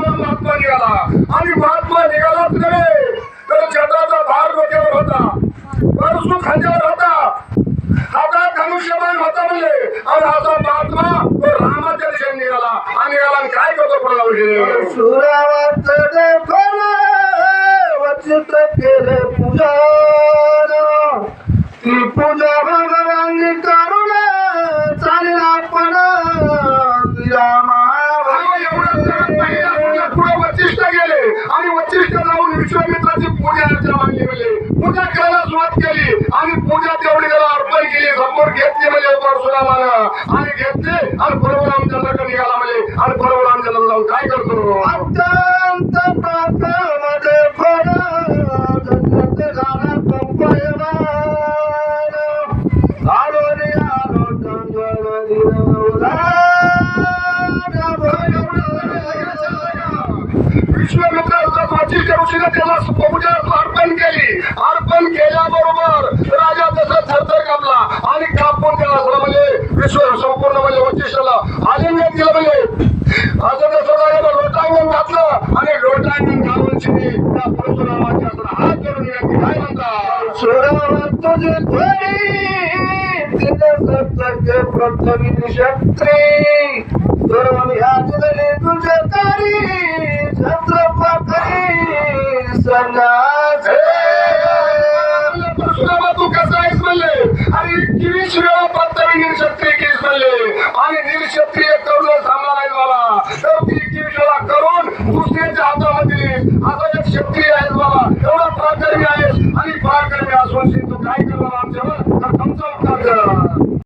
महात्मा निघाला आणि महात्मा निघालाच नव्हे तर जगाचा भार डोक्यावर होता परसू खांद्यावर होता हातात होता आणि असा महात्मा तो रामाच्या दिशेने निघाला आणि निघाला काय करतो पुढे सुरावाचले फळ वचित पूजा पूजा विश्वामित्राची पूजा अर्चा मागली म्हणजे पूजा करायला सुरुवात केली. आणि पूजा तेवढी त्याला अर्पण केली. समोर घेतली म्हणजे परशुरामानं आणि घेतले आणि बरोबर आमच्या निघाला म्हणजे? आणि बरोबर आमच्या जाऊन काय करतो? अत्यंत प्रातमध्ये फळ ऋषीने त्याला पूजा अर्पण केली. अर्पण केल्याबरोबर राजा तसा थरथर कापला आणि कापून त्याला थोडं म्हणजे विश्व संपूर्ण म्हणजे वचिष्ठाला आलिंगन दिलं म्हणजे. असं तसं राजाला लोटांगण घातलं आणि लोटांगण घालून शिनी त्या परशुरामाच्या हातात हात करून विनंती काय म्हणतात. सुरावर तुझे ध्वनी तिने सत्य प्रथमी क्षत्री. करून ह्या दिले तुझे तारी छत्रपती संघाचे परशुरामा तू कसा आहेस म्हणले? आणि एकवीस वेळा प्रत्येक निर्क्षत्रिय केस म्हणले? आणि निर्क्षत्रिय करून सामना नाही झाला तर ती किरीच वेळा करून दुसऱ्याच्या हातामध्ये आता एक क्षत्रिय आहे बाबा. एवढा प्राचार्य